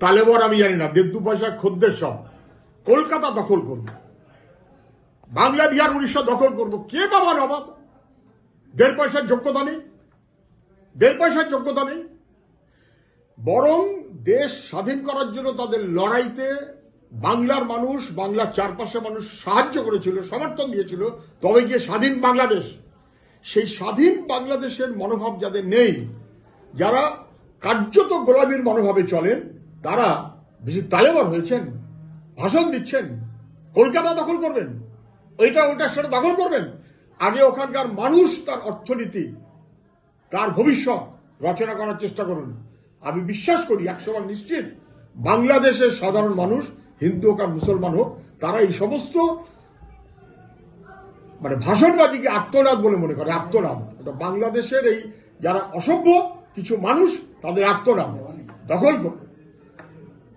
তালেবর আমি জানি না, দেড় দু পয়সার খদ্দের সব। কলকাতা দখল করব। বাংলা, বিহার, উড়িষ্যা দখল করব। কে বাবা নবাব? দেড় পয়সার যোগ্যতা নেই। দেড় পয়সার যোগ্যতা নেই। বরং দেশ স্বাধীন করার জন্য তাদের লড়াইতে বাংলার মানুষ, বাংলার চারপাশে মানুষ সাহায্য করেছিল, সমর্থন দিয়েছিল। তবে গিয়ে স্বাধীন বাংলাদেশ। সেই স্বাধীন বাংলাদেশের মনোভাব যাদের নেই, যারা কার্যত গোলামীর মনোভাবে চলেন তারা বেশি তালেবার হয়েছেন, ভাষণ দিচ্ছেন, কলকাতা দখল করবেন ওইটা ওইটার সাথে দখল করবেন। আগে ওখানকার মানুষ তার অর্থনীতি, তার ভবিষ্যৎ রচনা করার চেষ্টা করুন। আমি বিশ্বাস করি একশো ভাগ নিশ্চিত বাংলাদেশের সাধারণ মানুষ, হিন্দু হোক আর মুসলমান হোক, তারা এই সমস্ত মানে ভাষণবাজিকে আত্মনাদ বলে মনে করে, আত্মনাদ। এটা বাংলাদেশের এই যারা অসভ্য কিছু মানুষ, তাদের আত্মনাদ। দখল করবে